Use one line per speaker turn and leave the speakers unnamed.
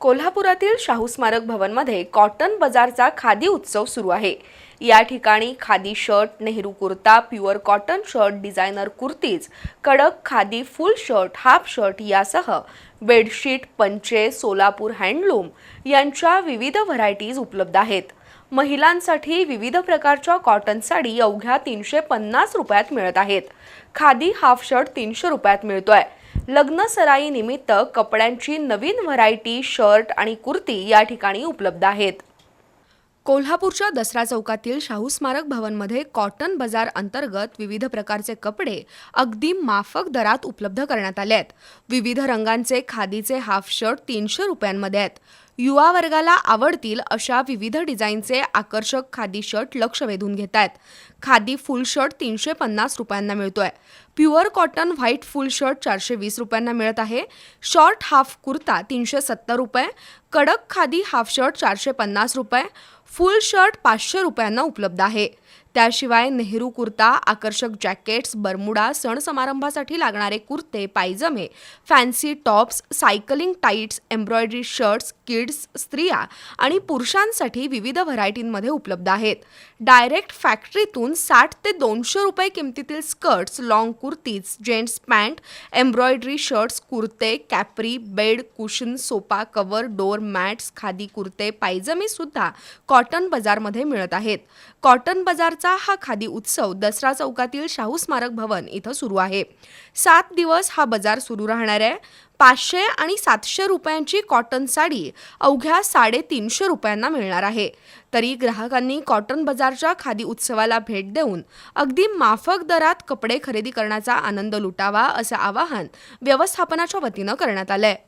कोल्हापुरातील शाहू स्मारक भवनमध्ये कॉटन बाजारचा खादी उत्सव सुरू आहे. या ठिकाणी khadi shirt Nehru kurta pure cotton shirt designer kurtis कडक khadi full shirt half shirt यासह बेडशीट पंचे सोलापूर हँडलूम यांच्या विविध व्हरायटीज उपलब्ध आहेत. महिलांसाठी विविध प्रकारच्या कॉटन साडी अवघ्या तीनशे पन्नास रुपयात मिळत आहेत. खादी हाफ शर्ट तीनशे रुपयात मिळतोय. लग्न सराई निमित्त कपड्यांची नवीन व्हरायटी शर्ट आणि कुर्ती या ठिकाणी उपलब्ध आहेत. कोल्हापूरच्या दसरा चौकातील शाहू स्मारक भवनमध्ये कॉटन बाजार अंतर्गत विविध प्रकारचे कपडे अगदी माफक दरात उपलब्ध करण्यात आले आहेत. विविध रंगांचे खादीचे हाफ शर्ट तीनशे रुपयांमध्ये आहेत. युवा वर्गाला आवडतील अशा विविध डिझाईनचे आकर्षक खादी शर्ट लक्ष वेधून घेत आहेत. खादी फुल शर्ट तीनशे पन्नास रुपयांना मिळतोय. Pure cotton white full shirt चारशे वीस रुपयांना मिळत आहे. शॉर्ट हाफ कुर्ता तीनशे सत्तर रुपये. कडक खादी हाफ शर्ट चारशे पन्नास रुपये. फुल शर्ट पाचशे रुपयांना उपलब्ध आहे. त्याशिवाय नेहरू कुर्ता आकर्षक जॅकेट्स बरमुडा सण समारंभासाठी लागणारे कुर्ते पायजमे fancy tops cycling tights embroidery shirts kids स्त्रिया आणि पुरुषांसाठी विविध व्हरायटींमध्ये उपलब्ध आहेत. डायरेक्ट फॅक्टरीतून साठ ते दोनशे रुपये किमतीतील skirts long kurtis gents pant embroidery shirts कुर्ते capri bed cushion sofa cover door mats khadi कुर्ते पायजमे सुद्धा कॉटन बाजारमध्ये मिळत आहेत. कॉटन बाजारचा हा खादी उत्सव दसरा चौकातील शाहू स्मारक भवन इथं सुरू आहे. सात दिवस हा बाजार सुरू राहणार आहे. पाचशे आणि सातशे रुपयांची कॉटन साडी अवघ्या साडेतीनशे रुपयांना मिळणार आहे. तरी ग्राहकांनी कॉटन बाजारच्या खादी उत्सवाला भेट देऊन अगदी माफक दरात कपडे खरेदी करण्याचा आनंद लुटावा असं आवाहन व्यवस्थापनाच्या वतीनं करण्यात आलं आहे